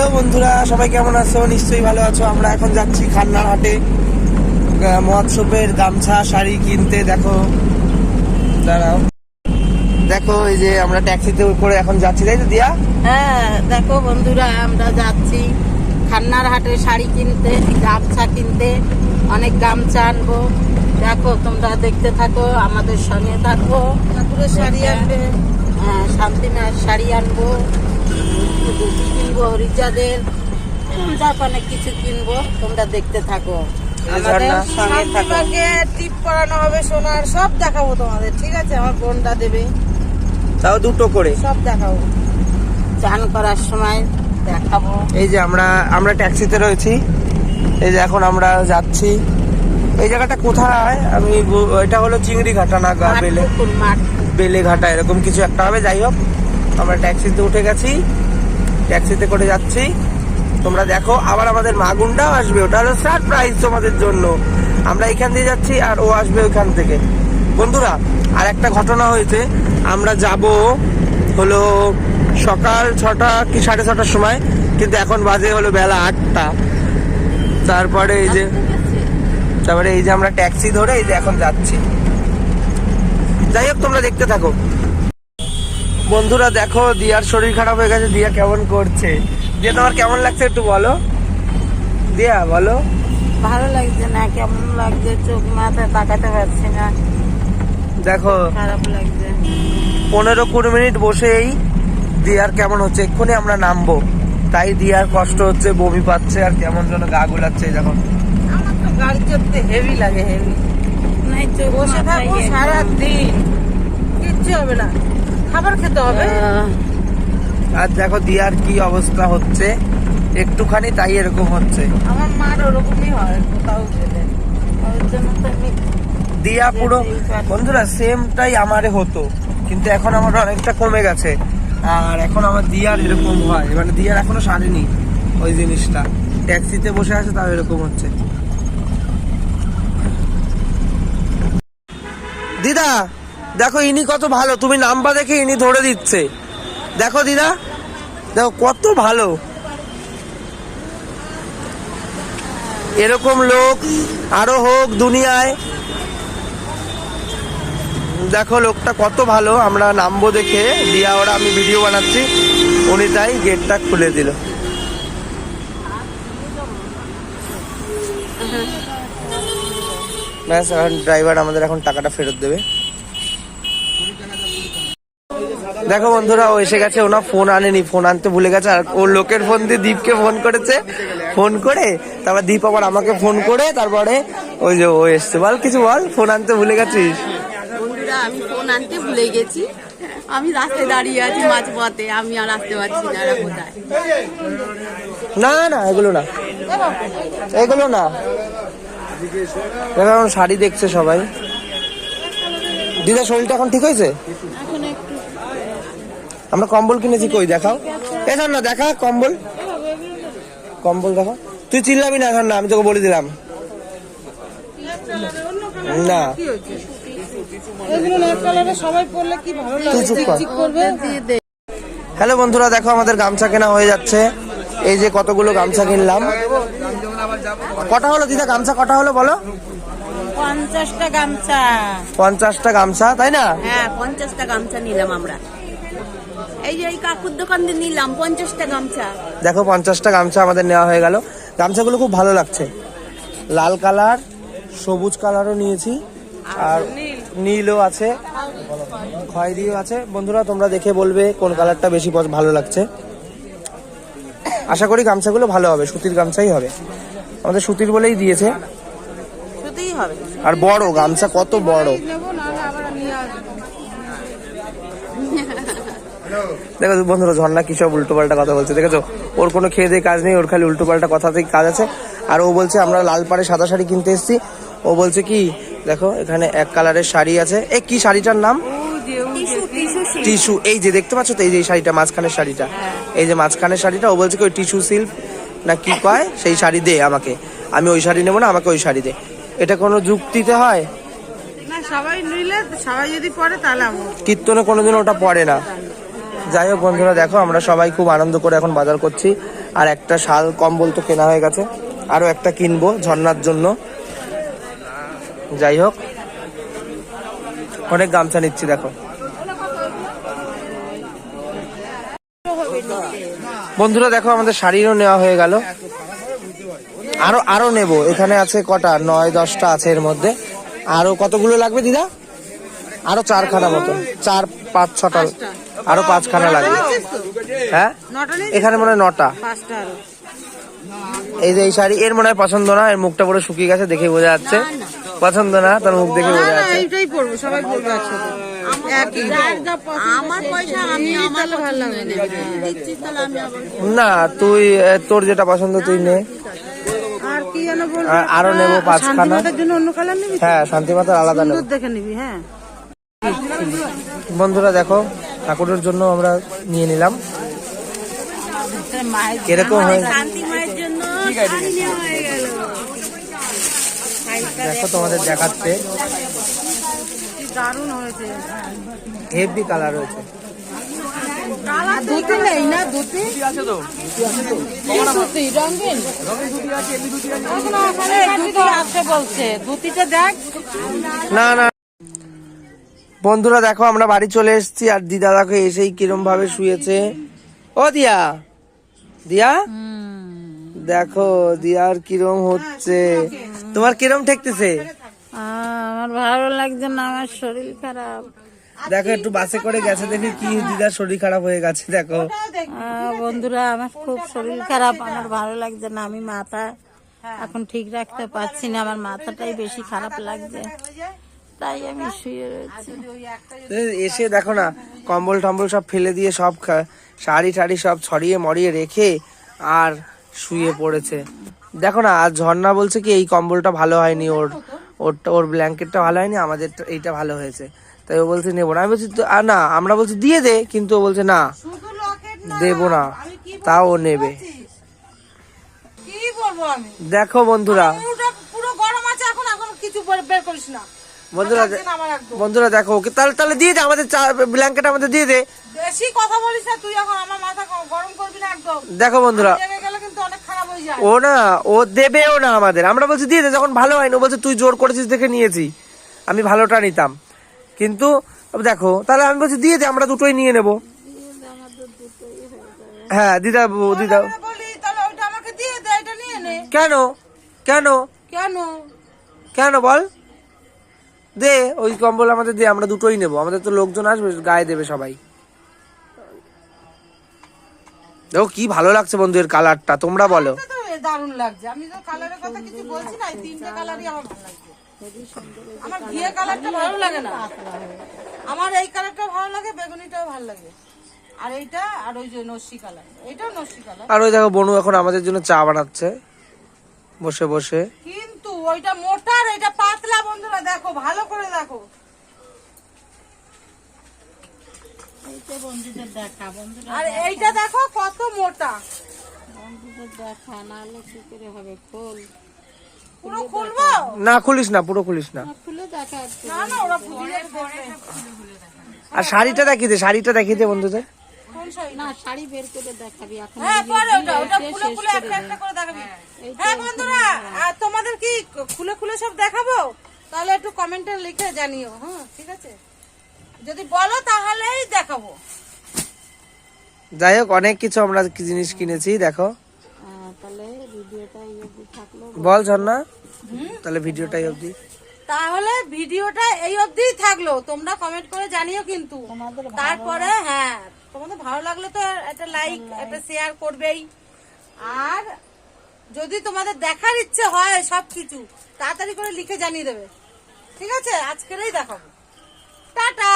Hello বন্ধুরা সবাই কেমন আছো? নিশ্চয়ই ভালো আছো। আমরা এখন যাচ্ছি খান্নার হাটে। মহোৎসবের গামছা শাড়ি কিনতে। দেখো দাঁড়াও। দেখো এই যে আমরা ট্যাক্সিতে করে এখন যাচ্ছি তাই তো দিয়া? হ্যাঁ দেখো বন্ধুরা আমরা যাচ্ছি খান্নার হাটে শাড়ি কিনতে গামছা কিনতে অনেক গামছা আনব। দেখো তোমরা দেখতে থাকো আমাদের সঙ্গে থাকো। ঠাকুরের শাড়ি আনবে। হ্যাঁ শান্তিনাথ শাড়ি আনব। ধুতি কিনবো অনেক কিছু কিনবো তোমরা দেখতে থাকো। আমাদের ঝর্ণা। সঙ্গে টিপ পরানো হবে সোনার সব দেখাবো তোমাদের ঠিক আছে? আমার বোনটা দেবে। তাও দুটো করে? সব দেখাবো। চান করার সময় দেখাবো। এই যে আমরা আমরা ট্যাক্সিতে রয়েছি। এই যে এখন আমরা যাচ্ছি। এই জায়গাটা কোথায়? আমি এটা হলো চিংড়ি ঘাটা না গা বেলে? বেলে ঘাটা এরকম কিছু একটা হবে যাই হোক। আমরা ট্যাক্সিতে উঠে গেছি। ট্যাক্সিতে করে যাচ্ছি। তোমরা দেখো, আবার আমাদের মাগুন্ডাও আসবে। ওটা হলো সারপ্রাইজ তোমাদের জন্য। আমরা এখান দিয়ে যাচ্ছি আর ও আসবে ওইখান থেকে। বন্ধুরা আর একটা ঘটনা হয়েছে। আমরা যাব হলো সকাল ছটা কি সাড়ে ছটার সময়, কিন্তু এখন বাজে হলো বেলা আটটা। তারপরে এই যে তারপরে এই যে আমরা ট্যাক্সি ধরে এই যে এখন যাচ্ছি। যাই হোক, তোমরা দেখতে থাকো। বন্ধুরা দেখো দিয়ার শরীর খারাপ হয়ে গেছে দিয়া কেমন করছে? দিয়া তোমার কেমন লাগছে একটু বলো? দিয়া বলো। ভালো লাগছে না কেমন লাগছে? চোখ মাথায় তাকাতে পারছি না। দেখো খারাপ লাগছে। পনেরো কুড়ি মিনিট বসেই দিয়ার কেমন হচ্ছে এক্ষুনি আমরা নামবো। তাই দিয়ার কষ্ট হচ্ছে বমি পাচ্ছে আর কেমন যেন গা গুলাচ্ছে যখন আমার তো গাড়ি চড়তে হেভি লাগে হেভি নাই চোখ বসে থাকব গেছে। সারা দিন কিচ্ছু হবে না। খাবার খেতে হবে। আর দেখো দিয়ার কি অবস্থা হচ্ছে। একটুখানি তাই এরকম হচ্ছে। আমার মার ওরকমই হয় কোথাও গেলে। দিয়া পুরো বন্ধুরা সেমটাই আমারে হতো কিন্তু এখন আমার অনেকটা কমে গেছে। আর এখন আমার দিয়ার এরকম হয়। মানে দিয়ার এখনও সারেনি ওই জিনিসটা। ট্যাক্সিতে বসে আছে তাও এরকম হচ্ছে। দিদা! দেখো, ইনি কত ভালো। তুমি নাম্বার দেখে ইনি ধরে দিচ্ছে। দেখো, দিদা, দেখো, কত ভালো। এরকম লোক আরও হোক দুনিয়ায়। দেখো, লোকটা কত ভালো। আমরা নামবো দেখে। দিয়া ওরা, আমি ভিডিও বানাচ্ছি। উনি তাই গেটটা খুলে দিল। ড্রাইভার আমাদের এখন টাকাটা ফেরত দেবে। দেখো বন্ধুরা ও এসে গেছে ওনা ফোন আনেনি ফোন আনতে ভুলে গেছে আর ওর লোকের ফোন দিয়ে দীপকে ফোন করেছে। ফোন করে তারপর দীপ আবার আমাকে ফোন করে তারপরে ওই যে ও এসছে। বল কিছু বল ফোন আনতে ভুলে গেছিস? বন্ধুরা আমি ফোন আনতে ভুলে গেছি। আমি রাস্তায় দাঁড়িয়ে আছি মাঝ পথে আমি আর আসতে পারছি না কোথায়। না না এগুলো না। এগুলো না। দেখো এখন শাড়ি দেখছে সবাই। দিদা শরীরটা এখন ঠিক হয়েছে? আমরা কম্বল কিনেছি কই দেখাও। এ না দেখা কম্বল। কম্বল দেখো তুই চিল্লাবি না এখন না আমি তোকে বলে দিলাম। না। হ্যালো বন্ধুরা দেখো আমাদের গামছা কেনা হয়ে যাচ্ছে। এই যে কতগুলো গামছা কিনলাম। কটা হলো দিদা গামছা কটা হলো বলো? পঞ্চাশটা গামছা। পঞ্চাশটা গামছা তাই না? হ্যাঁ পঞ্চাশটা গামছা নিলাম আমরা। এই যে এই কাকুর দোকান দিয়ে নিলাম পঞ্চাশটা গামছা। দেখো পঞ্চাশটা গামছা আমাদের নেওয়া হয়ে গেল। গামছাগুলো খুব ভালো লাগছে। লাল কালার সবুজ কালারও নিয়েছি। আর নীলও আছে খয়েরিও আছে। বন্ধুরা তোমরা দেখে বলবে কোন কালারটা বেশি ভালো লাগছে। আশা করি গামছাগুলো ভালো হবে সুতির গামছাই হবে। আমাদের সুতির বলেই দিয়েছে। আর বড় গামছা কত বড় নেব না আবার নিয়ে আসব দেখো বন্ধুরা ঝর্ণা কি সব উল্টো পাল্টা কথা বলছে দেখেছ? ওর কোনো খেয়ে দিয়ে কাজ নেই ওর খালি উল্টো পাল্টা কথাতেই কাজ আছে। আর ও বলছে আমরা লাল পাড়ে সাদা শাড়ি কিনতে এসেছি। ও বলছে কি দেখো এখানে এক কালারের শাড়ি আছে। এ কি শাড়িটার নাম? টিস্যু এই যে দেখতে পাচ্ছ তো এই যে শাড়িটা মাঝখানের শাড়িটা। এই যে মাঝখানের শাড়িটা ও বলছে কি ওই টিস্যু সিল্ক না কি কয় সেই শাড়ি দে আমাকে। আমি ওই শাড়ি নেব না আমাকে ওই শাড়ি দে। এটা কোনো যুক্তিতে হয়? সবাই নিলে সবাই যদি পরে তাহলে কীর্তনে কোনোদিন ওটা পড়ে না। যাই হোক বন্ধুরা, দেখো আমরা সবাই খুব আনন্দ করে এখন বাজার করছি। আর একটা শাল কম্বল তো কেনা হয়ে গেছে। আরও একটা কিনবো ঝর্ণার জন্য। যাই হোক, অনেক গামছা নিচ্ছি, দেখো। বন্ধুরা, দেখো আমাদের শাড়িরও নেওয়া হয়ে গেল। আরও আরও নেব। এখানে আছে কটা? নয়, দশটা আছে এর মধ্যে। আরও কতগুলো লাগবে দিদা? আরও চারখানা মতো। চার পাঁচ ছটা আরও পাঁচখানা লাগবে। হ্যাঁ? এখানে মনে হয় নটা। এই যে এই শাড়ি এর মনে হয় পছন্দ না এর মুখটা পুরো শুকিয়ে গেছে দেখে বোঝা যাচ্ছে। পছন্দ না তার মুখ দেখে বোঝা যাচ্ছে। এইটাই পড়ব সবাই একসাথে। আবার না তুই তোর যেটা পছন্দ তুই নে। আর কি যেন বল আর আরও নেব পাঁচখানা। শান্তিমাতার জন্য অন্য কালার নিবি তো? হ্যাঁ শান্তিমাতার আলাদা নেব। দেখে নিবি হ্যাঁ। বন্ধুরা দেখো ঠাকুরের জন্য আমরা নিয়ে নিলাম। কীরকম হয়। হয়ে দেখো তোমাদের দেখাচ্ছে। কি দারুণ হয়েছে হেভি কালার হয়েছে নেই রঙিন বলছে। দেখ। না না বন্ধুরা দেখো আমরা বাড়ি চলে এসেছি আর দিদা দেখো এসেই কিরম ভাবে শুয়েছে। ও দিয়া। দিয়া? দেখো দিয়ার কিরম হচ্ছে। তোমার কিরম ঠেকতেছে? আমার ভালো লাগছে না আমার শরীর খারাপ। দেখো একটু বাসে করে গেছে দেখি কি দিদার শরীর খারাপ হয়ে গেছে দেখো। বন্ধুরা আমার খুব শরীর খারাপ আমার ভালো লাগছে না আমি মাথা এখন ঠিক রাখতে পারছি না আমার মাথাটাই বেশি খারাপ লাগছে। তাই আমি শুয়ে রয়েছি। এসে দেখো না কম্বল টম্বল সব ফেলে দিয়ে সব শাড়ি টাড়ি সব ছড়িয়ে মরিয়ে রেখে আর শুয়ে পড়েছে। দেখো না আর ঝর্ণা বলছে কি এই কম্বলটা ভালো হয়নি ওর ওরটা ওর ব্ল্যাঙ্কেটটা ভালো হয়নি আমাদের এইটা ভালো হয়েছে। তাই ও বলছে নেব না। আমি বলছি তো- আর না আমরা বলছি দিয়ে দে। কিন্তু ও বলছে না দেবো না। তাও ও নেবে। কি বলব আমি? দেখো বন্ধুরা। পুরো গরম আছে এখন এখন কিছু বের করিস না। বন্ধুরা না। বন্ধুরা দেখো ওকে তাহলে তাহলে দিয়ে দে আমাদের ব্ল্যাঙ্কেট আমাদের দিয়ে দে। বেশি কথা বলিস না তুই এখন আমার মাথা গরম করবি না একদম। দেখো বন্ধুরা হয়ে ও না ও দেবেও না আমাদের। আমরা বলছি দিয়ে দে যখন ভালো হয়নি ও বলছে তুই জোর করেছিস দেখে নিয়েছি। আমি ভালোটা নিতাম। কিন্তু দেখো তাহলে আমি বলছি দিয়ে দে আমরা দুটোই নিয়ে নেব। হ্যাঁ দিদা দিদা নে। কেন? কেন? কেন? কেন বল? দে ওই কম্বল আমাদের দে আমরা দুটোই নেব। আমাদের তো লোকজন আসবে গায়ে দেবে সবাই। দেখো কি ভালো লাগছে বন্ধু এর কালারটা তোমরা বলো। দারুণ লাগছে। আমি তো কালারের কথা কিছু বলছি না এই তিনটে কালারই আমার ভালো লাগছে। আমার ঘিয়ে কালারটা ভালো লাগে না। আমার এই কালারটা ভালো লাগে বেগুনিটাও ভালো লাগে। আর এইটা আর ওই যে নস্যি কালার। এইটাও নস্যি কালার। আর ওই দেখো বনু এখন আমাদের জন্য চা বানাচ্ছে। বসে বসে। কিন্তু ওইটা মোটা আর এটা পাতলা বন্ধুরা দেখো ভালো করে দেখো। এইটা বন্ধুদের দেখা বন্ধুরা আর এইটা দেখো কত মোটা। বন্ধুদের দেখা নাহলে কি করে হবে? খোল। পুরো খুলবো? না খুলিস না পুরো খুলিস না। খুলে দেখা না না ওরা আর শাড়িটা দেখিয়ে দে শাড়িটা দেখিয়ে দে বন্ধুদের। শাড়ি না। শাড়ি বের করে দেখাবি এখন। হ্যাঁ পরে ওটা ওটা খুলে খুলে একটা একটা করে দেখাবি। হ্যাঁ বন্ধুরা আর তোমাদের কি খুলে খুলে সব দেখাবো? তাহলে একটু কমেন্টে লিখে জানিও হ্যাঁ ঠিক আছে? যদি বলো তাহলেই দেখাবো। যাই হোক অনেক কিছু আমরা জিনিস কিনেছি দেখো। আহ, তাহলে ভিডিওটা এই থাকল। বল ঝর্ণা। তাহলে ভিডিওটাই অবধি। তাহলে ভিডিওটা এই অবধি থাকল। তোমরা কমেন্ট করে জানিও কিন্তু। তারপরে হ্যাঁ তোমাদের ভালো লাগলে তো একটা লাইক একটা শেয়ার করবেই। আর যদি তোমাদের দেখার ইচ্ছে হয় সব কিছু তাড়াতাড়ি করে লিখে জানিয়ে দেবে। ঠিক আছে? আজকেরই দেখাবো। টাটা!